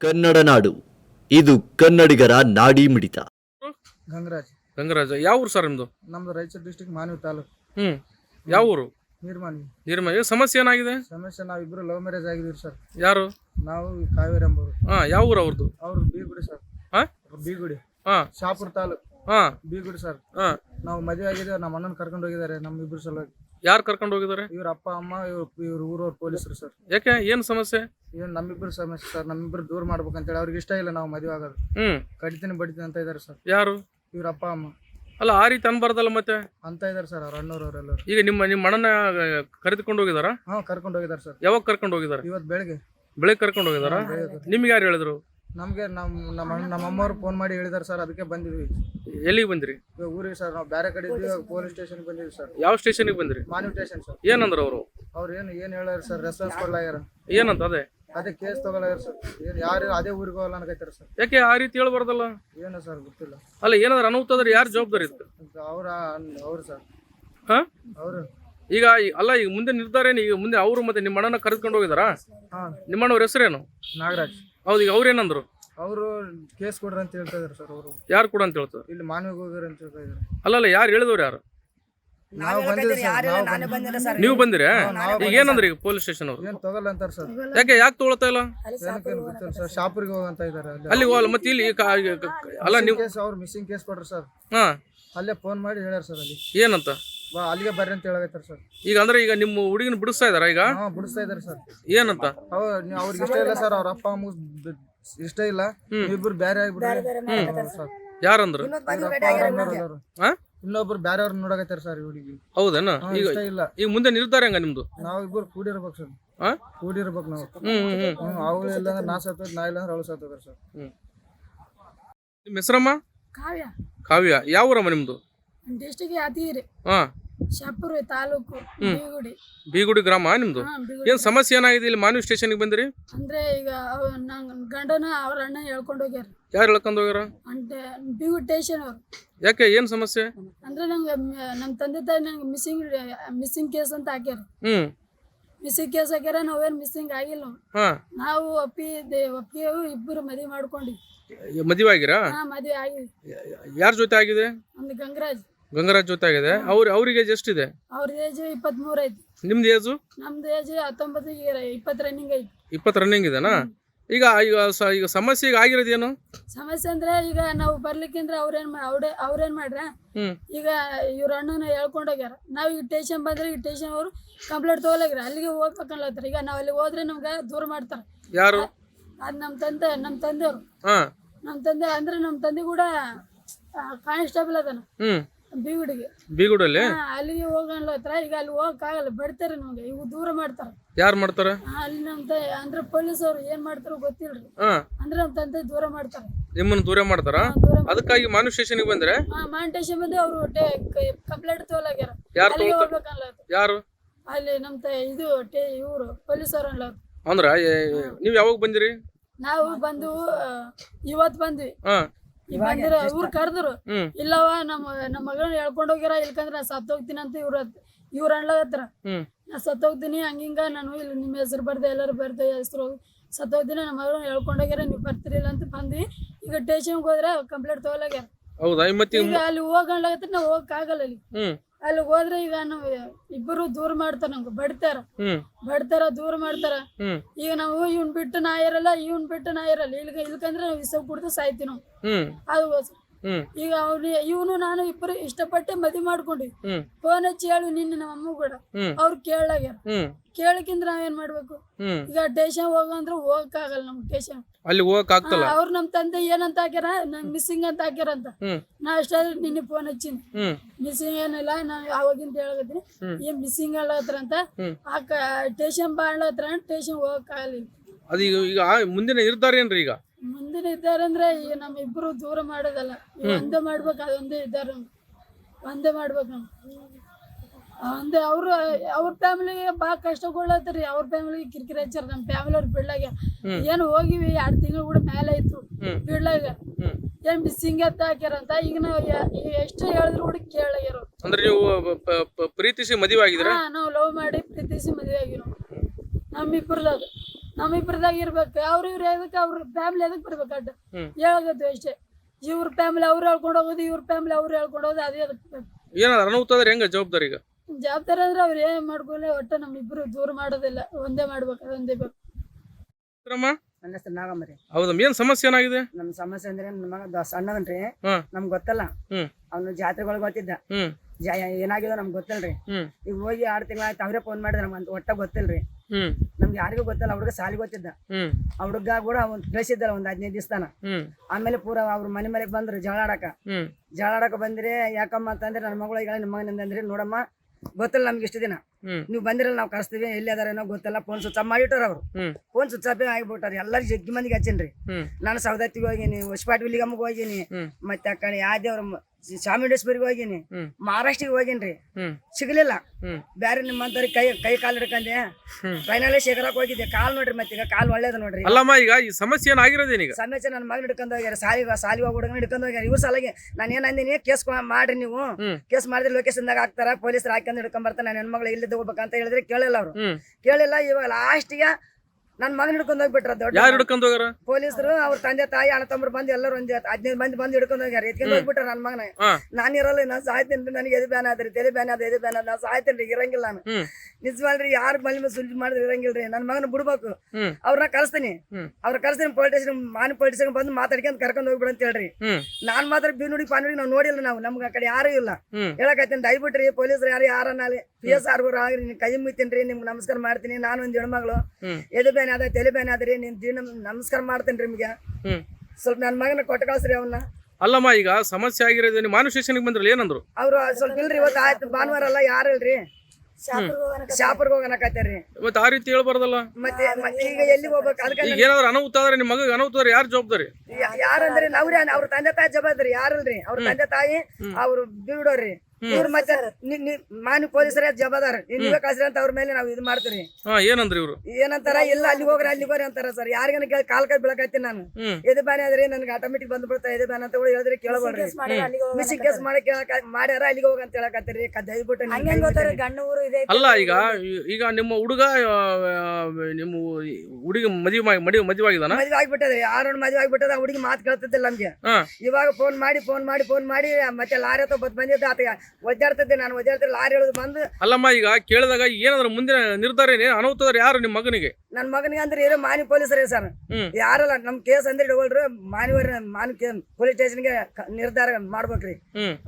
ಕನ್ನಡ ನಾಡು. ಇದು ಕನ್ನಡಿಗರ ನಾಡಿ ಮಿಡಿತ. ಗಂಗರಾಜ್. ಗಂಗರಾಜ ಯಾವ ಊರು ಸರ್ ನಿಮ್ದು? ನಮ್ದು ರಾಯಚೂರು ಡಿಸ್ಟಿಕ್ ಮಾನವಿ ತಾಲೂಕು. ಹ್ಮ್ ಯಾವ ಊರು? ನಿರ್ಮಾಣಿ. ನಿರ್ಮ ಸಮಸ್ಯೆ ಏನಾಗಿದೆ? ಸಮಸ್ಯೆ ನಾವಿಬ್ರು ಲವ್ ಮ್ಯಾರೇಜ್ ಆಗಿದೀವಿ ಸರ್ ಯಾರು? ನಾವು ಕಾವೇರಿ ಎಂಬರು ಹಾ ಯಾವ ಊರು ಅವ್ರದ್ದು ಅವ್ರು ಬೀಗುಡಿ ಸರ್ ಹಾ? ಬೀಗುಡಿ. ಹಾ. ಶಾಪುರ್ ತಾಲೂಕು. ಹಾ. ಬೀಗುಡಿ ಸರ್ ಹಾ. ನಾವು ಮದುವೆ ಆಗಿದ್ದೇವೆ ನಮ್ಮ ಅಣ್ಣನ ಕರ್ಕೊಂಡು ಹೋಗಿದ್ದಾರೆ ನಮ್ಮ ಇಬ್ರು ಸಲುವಾಗಿ. ಯಾರು ಕರ್ಕೊಂಡು ಹೋಗಿದ್ದಾರೆ? ಇವ್ರ ಅಪ್ಪ ಅಮ್ಮ ಇವ್ರ ಇವ್ರ ಊರವ್ರ ಪೊಲೀಸರು ಸರ್. ಯಾಕೆ ಏನು ಸಮಸ್ಯೆ? ಏನು ನಮ್ಮಿಬ್ರು ಸಮಸ್ಯೆ ಸರ್ ನಮ್ಮಿಬ್ರು ದೂರ ಮಾಡ್ಬೇಕಂತೇಳಿ ಅವ್ರಿಗೆ ಇಷ್ಟ ಇಲ್ಲ ನಾವು ಮದುವೆ ಆಗೋದು. ಹ್ಮ್. ಕಡಿತೀನಿ ಬಡಿತೀನಿ ಅಂತ ಇದ್ದಾರೆ ಸರ್. ಯಾರು? ಇವ್ರ ಅಪ್ಪ ಅಮ್ಮ. ಅಲ್ಲ ಆ ರೀತಿ ಅನ್ಬಾರ್ದಲ್ಲ ಮತ್ತೆ? ಅಂತ ಇದಾರೆ ಸರ್ ಅವ್ರ ಅಣ್ಣವ್ರವರೆಲ್ಲರೂ ಈಗ ನಿಮ್ಮ ನಿಮ್ಮ ಅಣ್ಣನ ಕರೆದುಕೊಂಡು ಹೋಗಿದಾರ? ಹಾಂ ಕರ್ಕೊಂಡು ಹೋಗಿದ್ದಾರೆ ಸರ್. ಯಾವಾಗ ಕರ್ಕೊಂಡು ಹೋಗಿದಾರ? ಇವತ್ತು ಬೆಳಗ್ಗೆ. ಬೆಳಿಗ್ಗೆ ಕರ್ಕೊಂಡು ಹೋಗಿದಾರ? ನಿಮ್ಗೆ ಯಾರು ಹೇಳಿದ್ರು? ನಮಗೆ ನಮ್ಮ ನಮ್ಮ ಅಣ್ಣ- ನಮ್ಮ ಅಮ್ಮವ್ರು ಫೋನ್ ಮಾಡಿ ಹೇಳಿದಾರೆ ಸರ್ ಅದಕ್ಕೆ ಬಂದಿದ್ವಿ. ಎಲ್ಲಿಗೆ ಬಂದ್ರಿ? ಇವಾಗ ಊರಿಗೆ ಸರ್ ನಾವು ಬೇರೆ ಕಡೆ ಇದ್ದೀವಿ ಪೊಲೀಸ್ ಸ್ಟೇಷನ್ ಬಂದಿದ್ವಿ ಸರ್ ಯಾವ ಸ್ಟೇಷನ್ಗೆ ಬಂದ್ರಿ? ಮಾನ್ಯ ಸ್ಟೇಷನ್ ಸರ್ ಏನಂದ್ರೆ ಅವರು? ಅವ್ರು ಏನು ಏನು ಹೇಳ್ಯಾರ ಸರ್ ರೆಸ್ಪಾನ್ಸ್ ಕೊಡ್ಲಾಗ್ಯಾರ ಏನಂತ ಅದೇ? ಅದೇ ಕೇಸ್ ತಗೊಳ್ಳಾಗ್ಯಾರ ಸರ್ ಏನು ಯಾರು ಅದೇ ಊರಿಗೆ ಹೋಗಲ್ಲ ಅನ್ಕೈತಾರ ಸರ್ ಯಾಕೆ ಆ ರೀತಿ ಹೇಳ್ಬಾರ್ದಲ್ಲ? ಏನು ಸರ್ ಗೊತ್ತಿಲ್ಲ. ಅಲ್ಲ ಏನಾದ್ರು ಅನಾಹುತ ಆದ್ರೆ ಯಾರು ಜವಾಬ್ದಾರಿ ಇತ್ತು? ಅವ್ರ ಅವ್ರು ಸರ್ ಹಾ? ಅವರು. ಈಗ ಈ- ಅಲ್ಲ ಈಗ ಮುಂದೆ ನಿರ್ಧಾರ ಏನು ಈಗ ಮುಂದೆ ಅವರು ಮತ್ತೆ ನಿಮ್ಮ ಅಣ್ಣನ ಕರೆದುಕೊಂಡು ಹೋಗಿದಾರಾ? ಹಾಂ. ನಿಮ್ಮ ಅಣ್ಣವ್ರ ಹೆಸರೇನು? ನಾಗರಾಜ್. ಹೌದು ಈಗ ಅವ್ರೇನಂದ್ರು ಅವರು ಕೇಸ್ ಕೊಡ್ರಿ ಅಂತ ಹೇಳ್ತಾ ಇದಾರೆ ಸರ್ ಅವರು. ಯಾರು ಕೂಡ ಅಂತ ಹೇಳ್ತಾರೆ ಇಲ್ಲಿ ಮಾನವಿಗೆ ಹೋಗ್ರಿ ಅಂತ ಹೇಳ್ತಾ ಇದಾರೆ. ಅಲ್ಲ ಅಲ್ಲ ಯಾರು ಹೇಳಿದವ್ರು ಯಾರು? ನಾವು ಬಂದಿದ್ದೀವಿ ಸರ್ ನಾವು ಬಂದಿದ್ದೀವಿ ನೀವು ಬಂದಿರಾ? ಈಗ ಏನಂದ್ರೆ ಈಗ ಪೊಲೀಸ್ ಸ್ಟೇಷನ್ ಅವರು? ಏನು ತಗೊಲ್ಲ ಅಂತಾರೆ ಸರ್. ಯಾಕೆ ಯಾಕೆ ತಗೊಳ್ತಾ ಇಲ್ಲ? ಏನಕ್ಕೆ ಏನು ಗೊತ್ತಿಲ್ಲ ಸರ್ ಶಾಪುರಿಗೆ ಹೋಗಂತ ಇದ್ದಾರೆ ಅಲ್ಲಿ. ಅಲ್ಲಿ ಹೋಗಲ್ಲ ಮತ್ತೆ ಇಲ್ಲಿ ಕಾ- ಈಗ ಕ- ಅಲ್ಲ ನೀವು ಕೇಸ್ ಅವ್ರು ಮಿಸ್ಸಿಂಗ್ ಕೇಸ್ ಕೊಡ್ರಿ ಸರ್. ಹಾ. ಅಲ್ಲೇ ಫೋನ್ ಮಾಡಿ ಹೇಳ್ಯಾರ ಸರ್ ಅಲ್ಲಿ. ಏನಂತ? ಬಾ ಅಲ್ಲಿಗೆ ಬರ್ರಿ ಅಂತ ಹೇಳಕತ್ತಾರ ಸರ್. ಈಗ ಅಂದ್ರೆ ಈಗ ನಿಮ್ಮ ಹುಡುಗಿನ ಬಿಡಿಸ್ತಾ ಇದಾರ ಈಗ? ಹಾ ಬಿಡಿಸ್ತಾ ಇದಾರೆ ಸರ್. ಏನಂತ? ಅವ್ರು ನೀವು ಅವ್ರಿಗೆ ಇಷ್ಟ ಇಲ್ಲ ಸರ್ ಅವ್ರ ಅಪ್ಪ ಅಮ್ಮ ಇಷ್ಟ ಇಲ್ಲ. ಇಬ್ರು ಬೇರೆ ಆಗ್ಬಿಡ್ರಿ ಸರ್. ಯಾರಂದ್ರು? ಅವ್ರ. ಹಾ ಇನ್ನೊಬ್ರು ಬೇರೆ ಅವ್ರನ್ನ ನೋಡಕತ್ತಾರ ಸರ್ ಹುಡುಗಿ. ಹೌದೇನ? ಈಗ ಇಷ್ಟ ಇಲ್ಲ. ಈಗ ಮುಂದೆ ನಿರ್ಧಾರ ಹೆಂಗ ನಿಮ್ದು? ನಾವ್ ಇಬ್ರು ಕೂಡಿರ್ಬೇಕು ಸರ್. ಹಾ ಕೂಡಿರ್ಬೇಕು ನಾವು. ಹ್ಮ್ ಹ್ಮ್ ಹ್ಮ್. ಹ್ಮ್ ಅವಳು ಇಲ್ಲ ಅಂದ್ರೆ ನಾ ಸತ್ತ ನಾ ಇಲ್ಲ ಅಂದ್ರೆ ಅವಳು ಸತ್ತದ ಸರ್. ಹ್ಮ್. ನಿಮ್ಮ ಹೆಸರಮ್ಮ? ಕಾವ್ಯ. ಕಾವ್ಯ. ಯಾವ ಊರಮ್ಮ ನಿಮ್ದು? ಡಿಸ್ಟಿಕ್ ಯಾದಗಿರಿ ಹಾ. ಶಾಪುರ ತಾಲೂಕು ಬೀಗುಡಿ. ಬೀಗುಡಿ ಗ್ರಾಮ ನಿಮ್ದು? ಹಾ, ಬೀಗುಡಿ. ಏನ್ ಸಮಸ್ಯೆ ಏನಾಗಿದೆ ಇಲ್ಲಿ ಮಾನವಿ ಸ್ಟೇಷನ್ಗೆ ಬಂದಿರಿ? ಅಂದ್ರೆ ಈಗ ಅವ ನಂಗ್ ಗಂಡನ ಅವ್ರ ಅಣ್ಣ ಹೇಳ್ಕೊಂಡು ಹೋಗ್ಯಾರ. ಯಾರು ಹೇಳ್ಕೊಂಡು ಹೋಗ್ಯಾರ? ಅಂದ್ರೆ ಬೀಗುಡಿ ಸ್ಟೇಷನ್ ಅವ್ರು. ಯಾಕೆ ಏನ್ ಸಮಸ್ಯೆ? ಅಂದ್ರೆ ನಂಗೆ ನಮ್ ತಂದೆ ತಾಯಿ ನಂಗೆ ಮಿಸ್ಸಿಂಗ್ ಮಿಸ್ಸಿಂಗ್ ಕೇಸ್ ಅಂತ ಹಾಕ್ಯಾರ. ಹ್ಮ್. ಮಿಸ್ಸಿಂಗ್ ಕೇಸ್ ಹಾಕ್ಯಾರ ನಾವೇನ್ ಮಿಸ್ಸಿಂಗ್ ಆಗಿಲ್ಲ ಹಾ. ನಾವು ಅಪ್ಪಿ ಒಪ್ಪಿಗೆ ಇಬ್ಬರು ಮದುವೆ ಮಾಡ್ಕೊಂಡಿ ಮದುವೆ ಆಗಿರಾ? ಹಾ ಮದುವೆ ಆಗಿ ಯಾರ ಜೊತೆ ಆಗಿದೆ? ಒಂದು ಗಂಗರಾಜ್. ಗಂಗರಾಜ್ ಜೊತೆ ಆಗಿದೆ ಅವ್ರ ಅವ್ರಿಗೆ ಏಜ್ ಇದೆ ಅವ್ರ ಏಜ್ ಇಪ್ಪತ್ಮೂರು ಐತಿ. ನಿಮ್ದು ಏಜು ನಮ್ದು ಏಜ್ ಹತ್ತೊಂಬತ್ತು ಇಪ್ಪತ್ತು ರನ್ನಿಂಗ್ ಐತಿ. ಇಪ್ಪತ್ತು ರನ್ನಿಂಗ್ ಇದೆನಾ? ಈಗ ಈಗ ಸ- ಈಗ ಸಮಸ್ಯೆ ಈಗ ಆಗಿರೋದೇನು ಸಮಸ್ಯೆ ಅಂದ್ರೆ ಈಗ ನಾವು ಬರ್ಲಿಕ್ಕಿಂದ್ರೆ ಅವ್ರೇನ್ ಮಾ- ಅವ್ಡೆ ಅವ್ರೇನ್ ಮಾಡ್ರ ಹ್ಮ್. ಈಗ ಇವ್ರ ಅಣ್ಣನ ಹೇಳ್ಕೊಂಡು ಹೋಗ್ಯಾರ. ನಾವ್ ಈಗ ಟೇಷನ್ ಬಂದ್ರೆ ಈ ಟೇಷನ್ ಅವರು ಕಂಪ್ಲೇಂಟ್ ತಗೊಲಾಗ್ಯಾರ ಅಲ್ಲಿಗೆ ಹೋಗ್ಬೇಕನ್ಲತ್ತಾರ. ಈಗ ನಾವ್ ಅಲ್ಲಿ ಹೋದ್ರೆ ನಮ್ಗೆ ದೂರ ಮಾಡ್ತಾರ. ಯಾರು? ಅದ್ ನಮ್ ತಂದೆ ನಮ್ ತಂದೆಯವ್ರು. ಹಾ. ನಮ್ ತಂದೆ ಅಂದ್ರೆ ನಮ್ ತಂದೆ ಕೂಡ ಕಾನ್ಸ್ಟೇಬಲ್ ಅದನ. ಹ್ಮ್. ಬೀಗುಡಿಗೆ. ಬೀಗುಡಲ್ಲಿ? ಹಾ, ಅಲ್ಲಿಗೆ ಹೋಗನ್ಲತ್ರ ಈಗ ಅಲ್ಲಿ ಹೋಗಕ್ಕಾಗಲ್ಲ ಬಿಡ್ತಾರೆ ನಮ್ಗೆ. ಇವು ದೂರ ಮಾಡ್ತಾರ. ಯಾರು ಮಾಡ್ತಾರ? ಅಲ್ಲಿ ನಮ್ ತ ಅಂದ್ರೆ ಪೊಲೀಸ್ ಅವ್ರು ಏನ್ ಮಾಡ್ತಾರೋ ಗೊತ್ತಿಲ್ರಿ. ಹಾ. ಅಂದ್ರೆ ನಮ್ ತಂದೆ ದೂರ ಮಾಡ್ತಾರೆ. ನಿಮ್ಮನ್ನ ದೂರ ಮಾಡ್ತಾರ? ದೂರ ಅದಕ್ಕಾಗಿ ಮಾನವ ಸ್ಟೇಷನ್ಗೆ ಬಂದ್ರೆ? ಮಾನ್ ಟೇಷನ್ ಬಂದು ಅವರು ಕಂಪ್ಲೇಂಟ್ ತೋಲಾಗ್ಯಾರ. ಯಾರು ಅಲ್ಲಿಗೆ ಹೋಗ್ಬೇಕಲ್ಲ ಯಾರು? ಅಲ್ಲಿ ನಮ್ ತ ಇದು ಟೇ ಇವರು ಪೊಲೀಸ್ ಅವ್ರಲ್ಲ ಅಂದ್ರ ನೀವು ಯಾವಾಗ ಬಂದಿರಿ? ನಾವು ಬಂದು ಆ, ಇವತ್ ಬಂದ್ವಿ. ಹಾ. ಬಂದಿರ ಇವ್ರು ಕರೆದ್ರು ಇಲ್ಲವ ನಮ್ಮ ನಮ್ಮ ಮಗಳನ್ನ ಹೇಳ್ಕೊಂಡು ಹೋಗ್ಯಾರ ಇಲ್ಕಂದ್ರ ನಾ ಸತ್ತೋಗ್ತೀನಿ ಅಂತ ಇವ್ರ ಇವ್ರ ಅನ್ಲಗತ್ರ ನಾ ನಾ ಸತ್ತೋಗ್ತೀನಿ ಹಂಗಿಂಗ ನಾನು ಇಲ್ಲಿ ನಿಮ್ಮ ಹೆಸರು ಬರ್ದೆ ಎಲ್ಲರೂ ಬರ್ದೆ ಹೆಸರು ಸತ್ತೋಗ್ತೀನಿ ನಮ್ಮ ಮಗಳನ್ನ ಹೇಳ್ಕೊಂಡು ಹೋಗ್ಯಾರ ನೀವು ಬರ್ತಿರಿಲ್ಲ ಅಂತ ಬಂದ್ವಿ. ಈಗ ಸ್ಟೇಷನ್ಗೆ ಹೋದ್ರೆ ಕಂಪ್ಲೇಂಟ್ ತಗೊಲಾಗ್ಯಾರ ಹೌದಾ? ಮತ್ತೆ ಅಲ್ಲಿ ಅಲ್ಲಿ ನಾ ನಾವು ಹೋಗಕ್ಕಾಗಲ್ಲ ಅಲ್ಲಿ. ಅಲ್ಲಿ ಹೋದ್ರೆ ಈಗ ನಾವು ಇಬ್ಬರು ದೂರ ಮಾಡ್ತಾರ ನಮ್ಗೆ ಬಡ್ತಾರ ಬಡ್ತಾರ ದೂರ ಮಾಡ್ತಾರ. ಈಗ ನಾವು ಇವ್ನ್ ಬಿಟ್ಟು ನಾ ಇರಲ್ಲ ಇವ್ನ್ ಬಿಟ್ಟು ನಾ ಇರಲ್ಲ. ಇಲ್ಕ ಇಲ್ಕಂದ್ರೆ ನಾವು ಇಸಕ್ ಕುಡ್ದು ಸಾಯ್ತೀವಿ ನಾವು. ಅದು ಈಗ ಅವ್ರು ಇವನು ನಾನು ಇಬ್ಬರು ಇಷ್ಟಪಟ್ಟೆ ಮದಿ ಮಾಡ್ಕೊಂಡಿ ಫೋನ್ ಹಚ್ಚಿ ಹೇಳು ನಿನ್ನ ನಮ್ಮ ಅಮ್ಮ ಕೂಡ ಅವ್ರು ಕೇಳಾಗ್ಯಾರ. ಕೇಳಕ್ಕಿಂದ್ರ ನಾವೇನ್ ಮಾಡ್ಬೇಕು? ಈಗ ಟೇಷನ್ ಹೋಗಂದ್ರ ಹೋಗಕ್ ಆಗಲ್ಲ ನಮ್ ಟೇಷನ್ ಅಲ್ಲಿ ಹೋಗಕ್ ಆಗ್ತಲ್ಲ? ಅವ್ರು ನಮ್ ತಂದೆ ಏನಂತ ಹಾಕ್ಯಾರ? ನಂಗೆ ಮಿಸ್ಸಿಂಗ್ ಅಂತ ಹಾಕ್ಯಾರ ಅಂತ. ನಾ ಅಷ್ಟಾದ್ರೆ ನಿನ್ನೆ ಫೋನ್ ಹಚ್ಚಿನಿ. ಮಿಸ್ಸಿಂಗ್ ಏನಿಲ್ಲ ನಾ ಅವಾಗಿಂದ ಹೇಳಕತ್ತೀನಿ. ಏನ್ ಮಿಸ್ಸಿಂಗ್ ಅಲ್ಲತ್ರ ಅಂತ. ಆ ಟೇಷನ್ ಬಾಳ್ಲತ್ರ ಟೇಷನ್ ಹೋಗಕ್ಕಾಗಲಿಲ್ಲ. ಅದು ಈಗ ಈಗ ಮುಂದಿನ ಇರ್ತಾರೇನ್ರಿ ಏನ್ರಿ ಈಗ? ಮುಂದಿನ ಇದ್ದಾರೆ ಅಂದ್ರೆ ಈಗ ನಮ್ಮ ಇಬ್ರು ದೂರ ಮಾಡೋದಲ್ಲ. ಈಗ ಒಂದೇ ಮಾಡ್ಬೇಕು ಅದೊಂದೇ ಇದ್ದಾರೆ ಒಂದೇ ಮಾಡ್ಬೇಕು ಅಂದ್ರೆ ಒಂದೇ ಅವರು ಅವ್ರ ಫ್ಯಾಮಿಲಿಗೆ ಬಾಳ ಕಷ್ಟಗೊಳ್ಳತ್ರಿ ಅವ್ರ ಫ್ಯಾಮಿಲಿಗೆ ಕಿರಿಕಿರಿ ಹಚ್ಚಾರ ನಮ್ಮ ಫ್ಯಾಮಿಲಿ ಅವ್ರ ಬಿಡ್ಲಾಗ ಏನು ಹೋಗಿವಿ ಎರಡ್ ತಿಂಗಳು ಕೂಡ ಮೇಲೆ ಇತ್ತು. ಬಿಡ್ಲಾಗ ಏನ್ ಮಿಸ್ಸಿಂಗ್ ಅಂತ ಹಾಕ್ಯಾರಂತ ಈಗ ನಾವು ಎಷ್ಟು ಹೇಳಿದ್ರು ಕೂಡ ಕೇಳಾಗ್ಯಾರ ಅಂದ್ರೆ ನೀವು ಪ್ರೀತಿಸಿ ಮದುವೆ ಆಗಿದ್ರ ನಾವ್ ಲವ್ ಮಾಡಿ ಪ್ರೀತಿಸಿ ಮದುವೆ ಆಗಿರೋ ನಮ್ಮಿಬ್ಬರದು ನಮ್ಮಿಬ್ರದಾಗ ಇರ್ಬೇಕು ಅವ್ರ ಇವ್ರ ಎದಕ್ಕೆ ಅವ್ರ ಫ್ಯಾಮಿಲಿ ಎದಕ್ಕೆ ಬರ್ಬೇಕು ಅಡ್ಡ? ಹ್ಮ್. ಅಷ್ಟೇ. ಇವ್ರ ಫ್ಯಾಮಿಲಿ ಅವ್ರು ಹೇಳ್ಕೊಂಡು ಹೋಗೋದು ಇವ್ರ ಫ್ಯಾಮಿಲಿ ಅವ್ರು ಹೇಳ್ಕೊಂಡು ಹೋಗೋದು ಅದೇ ಅದಕ್ಕೆ ಅನಾಹುತ ಆದ್ರೆ ಹೆಂಗ ಜವಾಬ್ದಾರಿ ಈಗ? ಜವಾಬ್ದಾರಿ ಅಂದ್ರೆ ಅವ್ರು ಏನ್ ಮಾಡ್ಕೊಲ್ಲ ಒಟ್ಟು ನಮ್ಮಿಬ್ರು ದೂರ ಮಾಡೋದಿಲ್ಲ. ಒಂದೇ ಮಾಡ್ಬೇಕು ಅದೊಂದೇ ಬೇಕು? ನನ್ನ ಹೆಸರು ನಾಗಮ್ಮರಿ ಹೌದಮ್ಮ ಏನ್ ಸಮಸ್ಯೆ ಏನಾಗಿದೆ? ನಮ್ಮ ಸಮಸ್ಯೆ ಅಂದ್ರೆ ನನ್ನ ಮಗ ದ- ಸಣ್ಣವನ್ರಿ ಹ್ಮ್. ನಮ್ಗೆ ಗೊತ್ತಲ್ಲ. ಹ್ಮ್. ಅವನು ಜಾತ್ರೆಗಳಿಗೆ ಗೊತ್ತಿದ್ದ ಹ್ಮ್. ಏನಾಗಿದೆ ನಮ್ಗೆ ಗೊತ್ತಿಲ್ರಿ? ಈಗ ಹೋಗಿ ಆರು ತಿಂಗಳಾಯ್ತು ಅವರೇ ಫೋನ್ ಮಾಡಿದ್ರೆ ನಮ್ಗೆ ಒಟ್ಟ ಗೊತ್ತಿಲ್ರಿ. ನಮ್ಗೆ ಯಾರಿಗೂ ಗೊತ್ತಿಲ್ಲ ಹುಡುಗ ಸಾಲಿ ಗೊತ್ತಿದ್ದ. ಆ ಹುಡುಗ ಕೂಡ ಒಂದು ಕಳಿಸಿದ್ದಲ್ಲ ಒಂದು ಹದಿನೈದು ದಿವಸ ತನ. ಆಮೇಲೆ ಪೂರ ಅವ್ರ ಮನೆ ಮೇಲೆ ಬಂದ್ರು ಜಗಳ ಆಡಕ ಹ್ಮ್. ಜಗಳ ಆಡಕ ಬಂದ್ರೆ ಯಾಕಮ್ಮ ಅಂತಂದ್ರೆ ನನ್ನ ಮಗಳು ಈಗ ನಿಮ್ಮ ಮಗನಿಂದ ಅಂದ್ರೆ ನೋಡಮ್ಮ ಗೊತ್ತಿಲ್ಲ ನಮ್ಗೆ ಇಷ್ಟು ದಿನ. ನೀವು ಬಂದಿರಲ್ಲ ನಾವು ಕಳಿಸ್ತೀವಿ ಎಲ್ಲಿ ಅದಾರೇನೋ ಗೊತ್ತಲ್ಲ ಫೋನ್ ಸ್ವಿಚ್ ಆಫ್ ಮಾಡಿಟ್ಟಾರ ಅವರು. ಫೋನ್ ಸ್ವಿಚ್ ಆಫ್ ಆಗಿಬಿಟ್ಟಾರ ಎಲ್ಲರೂ ಜಗ್ಗಿ ಮಂದಿಗೆ ಹಚ್ಚೇನ್ರಿ. ನಾನು ಸೌದತ್ತಿಗೆ ಹೋಗಿನಿ ಹೊಸಪಾಟ್ ವಿಲಿಗಮ್ಮಗೆ ಹೋಗಿನಿ. ಮತ್ತೆ ಆ ಕಡೆ ಯಾವ್ದೇವ್ರ ಚಾಮುಂಡೇಶ್ವರಿಗೆ ಹೋಗಿನಿ. ಮಹಾರಾಷ್ಟ್ರಿಗೆ ಹೋಗಿನ್ರಿ. ಸಿಗಲಿಲ್ಲ. ಬ್ಯಾರೆ ನಿಮ್ಮಂತವ್ರಿಗೆ ಕೈ ಕೈ ಕಾಲು ಹಿಡ್ಕಂದೆ. ಫೈನಲ್ ಶೇಖರಕ್ಕೆ ಹೋಗಿದ್ದೆ ಕಾಲ್ ನೋಡ್ರಿ ಮತ್ತೆ ಈಗ ಕಾಲ್ ಒಳ್ಳೇದ ನೋಡ್ರಿ. ಅಲ್ಲಮ್ಮ ಈಗ ಈ ಸಮಸ್ಯೆ ಏನಾಗಿರೋದೇನೀಗ ಸಮಸ್ಯೆ ನನ್ನ ಮಗನ ಹಿಡ್ಕೊಂಡು ಹೋಗ್ಯಾರ ಸಾಲಿ ಸಾಲಿ ಹೋಗಿ ಹುಡುಗನ ಹಿಡ್ಕೊಂಡು ಹೋಗ್ಯಾರ ಇವ್ರ ಸಲಗೆ ನಾನು ಏನಂದಿನಿ ಕೇಸ್ ಮಾಡ್ರಿ ನೀವು. ಕೇಸ್ ಮಾಡಿದ್ರೆ ಲೊಕೇಶನ್ದಾಗ ಹಾಕ್ತಾರ ಪೊಲೀಸರು ಹಾಕೊಂಡು ಹಿಡ್ಕೊಂಡ್ ಬರ್ತಾರೆ ನನ್ನ ಹೆಣ್ಮಗಳು ಇಲ್ಲಿ ತಗೋಬೇಕಂತ ಹೇಳಿದ್ರೆ ಕೇಳಿಲ್ಲ ಅವರು. ಹ್ಮ್. ಕೇಳಿಲ್ಲ ಇವಾಗ ಲಾಸ್ಟ್ಗೆ ನನ್ನ ಮಗನ ಹಿಡ್ಕೊಂಡು ಹೋಗ್ಬಿಟ್ರ ದೊಡ್ಡ ಯಾರು ಹಿಡ್ಕೊಂಡ್ ಹೋಗಾರ ಪೊಲೀಸರು ಅವ್ರ ತಂದೆ ತಾಯಿ ಅಣ್ಣ ತಮ್ಮರು ಬಂದು ಎಲ್ಲರೂ ಒಂದು ಹದಿನೈದು ಮಂದಿ ಬಂದು ಹಿಡ್ಕೊಂಡು ಹೋಗ್ಯಾರ. ಎತ್ಕೊಂಡು ಹೋಗ್ಬಿಟ್ರ ನನ್ನ ಮಗನ. ಹಾ. ನಾನು ಇರಲ್ಲ ನಾನು ಸಾಯ್ತೀನಿ ನನಗೆ ಎದು ಬ್ಯಾನ್ ಆದ್ರಿ ತಲೆ ಬ್ಯಾನ್ ಆದ ಎದು ಬ್ಯಾನ್ ಆದ ನಾನು ಸಾಯ್ತೀನಿ ರೀ ಇರಂಗಿಲ್ಲ ನಾನು. ಹ್ಮ್. ನಿಜವಾಗ್ರಿ ಯಾರು ಮನೆ ಮೇಲೆ ಮಾಡಿದ್ರೆ ಇರಂಗಿಲ್ರಿ ನನ್ನ ಮಗನ ಬಿಡ್ಬೇಕು. ಹ್ಮ್. ಅವ್ರನ್ನ ಕಳಿಸ್ತೀನಿ. ಹ್ಮ್. ಅವ್ರ ಕಳಿಸ್ತೀನಿ ಪೊಲಿಟಿಷನ್ ಮಾನ್ ಪೊಲೀಸ್ ಬಂದು ಮಾತಾಡ್ಕೊಂಡು ಕರ್ಕೊಂಡು ಹೋಗ್ಬಿಡ ಅಂತ ಹೇಳ್ರಿ. ಹ್ಮ್. ನಾನ್ ಮಾತ್ರ ಬೀನುಡಿ ಪಾನುಡಿ ನಾವು ನೋಡಿಲ್ಲ ನಾವು. ನಮ್ಗೆ ಆ ಕಡೆ ಯಾರು ಇಲ್ಲ. ಹ್ಮ್. ಹೇಳಕತ್ತೀನಿ ದಯವಿಟ್ರಿ ಪೊಲೀಸರು ಯಾರು ಯಾರನ್ನಾಲಿ ಪಿ ಎಸ್ ಆರ್ ಆಗ್ರಿ ನೀನ್ ಕೈ ಮುಗಿತೀನಿ ನಿಮ್ಗೆ ನಮಸ್ಕಾರ ಮಾಡ್ತೀನಿ. ನಾನು ಒಂದು ಹೆಣ್ಮಗಳು. ಎದು ಬೇನೆ ಅದ ತಲೆ ಬೇನೆ ಅದ್ರಿ ನಿಮ್ ದಿನ ನಮಸ್ಕಾರ ಮಾಡ್ತೇನೆ ರೀ ನಿಮ್ಗೆ. ಸ್ವಲ್ಪ ನನ್ನ ಮಗನ ಕೊಟ್ಟು ಕಳ್ಸ್ರಿ ಅವನ್ನ ಅಲ್ಲಮ್ಮ ಈಗ ಸಮಸ್ಯೆ ಆಗಿರೋದು ನೀವು ಮಾನು ಸ್ಟೇಷನ್ಗೆ ಬಂದ್ರಲ್ಲ ಏನಂದ್ರು? ಅವ್ರು ಸ್ವಲ್ಪ ಇಲ್ರಿ ಇವತ್ತು ಆಯ್ತು ಭಾನುವಾರ ಅಲ್ಲ ಯಾರು ಇಲ್ರಿ? ಶಾಪರ್ಗೆ ಹೋಗನಕತ್ತಾರ್ರಿ ಮತ್ತೆ ಆ ರೀತಿ ಹೇಳ್ಬಾರ್ದಲ್ಲ? ಮತ್ತೆ ಮತ್ತೆ ಈಗ ಎಲ್ಲಿ ಹೋಗ್ಬೇಕು? ಅದಕ್ಕೆ ಈಗ ಏನಾದ್ರು ಅನಾಹುತ ಆದ್ರೆ ನಿಮ್ಮ ಮಗ ಅನಾಹುತ ಆದ್ರೆ ಯಾರು ಜವಾಬ್ದಾರಿ? ಯಾರಂದ್ರೆ ನಾವ್ರಿ ಅವ್ರ ತಂದೆ ತಾಯಿ ಜವಾಬ್ದಾರಿ ಯಾರಲ್ರಿ ಅವ್ರ ತಂದೆ ತಾಯಿ ಅವ್ರು ಬಿಡೋರಿ ಇವ್ರು ಮತ್ತೆ ನಿ- ನಿ- ಮಾನಿ ಪೊಲೀಸರೇ ಜವಾಬ್ದಾರ. ನೀವೇ ಕಳ್ಸ್ರಿ ಅಂತ ಅವ್ರ ಮೇಲೆ ನಾವು ಇದು ಮಾಡ್ತೀರಿ. ಹಾ ಏನಂದ್ರಿ ಇವ್ರು? ಏನಂತಾರ? ಇಲ್ಲ ಅಲ್ಲಿ ಹೋಗ್ರಿ ಅಲ್ಲಿ ಹೋಗ್ರಿ ಅಂತಾರ ಸರ್. ಯಾರಿಗನ ಕೇಳಿ ಕಾಲ್ ಕೈ ಬೀಳಕತ್ತೀನಿ ನಾನು. ಇದು ಎದೆ ಬ್ಯಾನ್ ಆದ್ರೆ ನನ್ಗೆ ಆಟೋಮೆಟಿಕ್ ಬಂದ್ ಬಿಡ್ತಾ ಎದೆ ಬ್ಯಾನ್ ಅಂತ ಹೇಳಿದ್ರೆ ಕೇಳಬೇಡ್ರಿ ಮಿಸ್ಸಿಂಗ್ ಕೇಸ್ ಮಾಡಿ ಕೇಳಕ ಮಾಡ್ಯಾರ ಅಲ್ಲಿಗೆ ಹೋಗ ಅಂತ ಹೇಳಕತ್ತೀರಿ. ದಯವಿಟ್ಟು. ಗಂಡ ಊರು ಇದೆ ಅಲ್ಲ ಈಗ ಈಗ ನಿಮ್ಮ ಹುಡುಗ ನಿಮ್ಮ ಹುಡುಗಿ ಮದುವೆ ಮಡಿ ಮದುವೆ ಆಗಿದಾನ ಮದ್ವೆ ಆಗ್ಬಿಟ್ಟದ್ರಿ. ಆರೋಣ ಮದುವೆ ಆಗ್ಬಿಟ್ಟದ ಹುಡುಗಿ ಮಾತು ಕೇಳ್ತಿದ್ದಿಲ್ಲ ನಮ್ಗೆ. ಇವಾಗ ಫೋನ್ ಮಾಡಿ ಫೋನ್ ಮಾಡಿ ಫೋನ್ ಮಾಡಿ ಮತ್ತೆ ಲಾರಿ ಅಥವಾ ಬತ್ ಬಂದಿದ್ದ ಆತ ಒದ್ದಾಡ್ತಿದ್ದೆ ನಾನು ಒದ್ದಾಡ್ತಿದ್ದೆ ಲಾರಿ ಹೇಳುದು ಬಂದು ಅಲ್ಲಮ್ಮ ಈಗ ಕೇಳಿದಾಗ ಏನಾದ್ರು ಮುಂದಿನ ನಿರ್ಧಾರ ಏನು ಅನಾಹುತ ಆದ್ರೆ ಯಾರು ನಿಮ್ಮ ಮಗನಿಗೆ? ನನ್ನ ಮಗನಿಗೆ ಅಂದ್ರೆ ಏನೋ? ಮಾನಿ ಪೊಲೀಸರೇ ಸರ್. ಹ್ಮ್. ಯಾರಲ್ಲ ನಮ್ ಕೇಸ್ ಅಂದ್ರೆ ಇಡವಲ್ರಿ ಮಾನಿವರ್ ಮಾನಿ ಪೊಲೀಸ್ ಸ್ಟೇಷನ್ಗೆ ನಿರ್ಧಾರ ಮಾಡ್ಬೇಕ್ರಿ.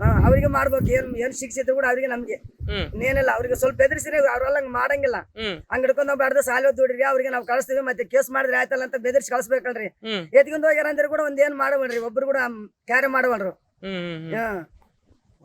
ಹಾ, ಅವ್ರಿಗೆ ಮಾಡ್ಬೇಕು. ಏನ್ ಏನ್ ಶಿಕ್ಷೆ ಇದ್ರು ಕೂಡ ಅವ್ರಿಗೆ ನಮ್ಗೆ. ಏನಿಲ್ಲ ಅವ್ರಿಗೆ ಸ್ವಲ್ಪ ಎದುರಿಸಿರಿ ಅವ್ರೆಲ್ಲ ಹಂಗ್ ಮಾಡಂಗಿಲ್ಲ. ಹ್ಮ್. ಹಂಗ್ ಹಿಡ್ಕೊಂಡ್ ಹೋಗ್ಬಾರ್ದು ಸಾಲ ದುಡ್ರಿ ಅವ್ರಿಗೆ ನಾವು ಕಳಿಸ್ತೀವಿ ಮತ್ತೆ ಕೇಸ್ ಮಾಡಿದ್ರೆ ಆಯ್ತಲ್ಲ ಅಂತ ಬೆದರ್ಸಿ ಕಳಿಸ್ಬೇಕಲ್ರಿ. ಹ್ಮ್. ಎತ್ಕೊಂಡ್ ಹೋಗ್ಯಾರ ಅಂದ್ರೆ ಕೂಡ ಒಂದ್ ಏನ್ ಮಾಡಬೇಡ್ರಿ ಒಬ್ರು ಕೂಡ ಕ್ಯಾರಿ ಮಾಡಬೇಡ್ರು. ಹ್ಮ್ ಹ್ಮ್ ಹ್ಮ್. ಹಾ.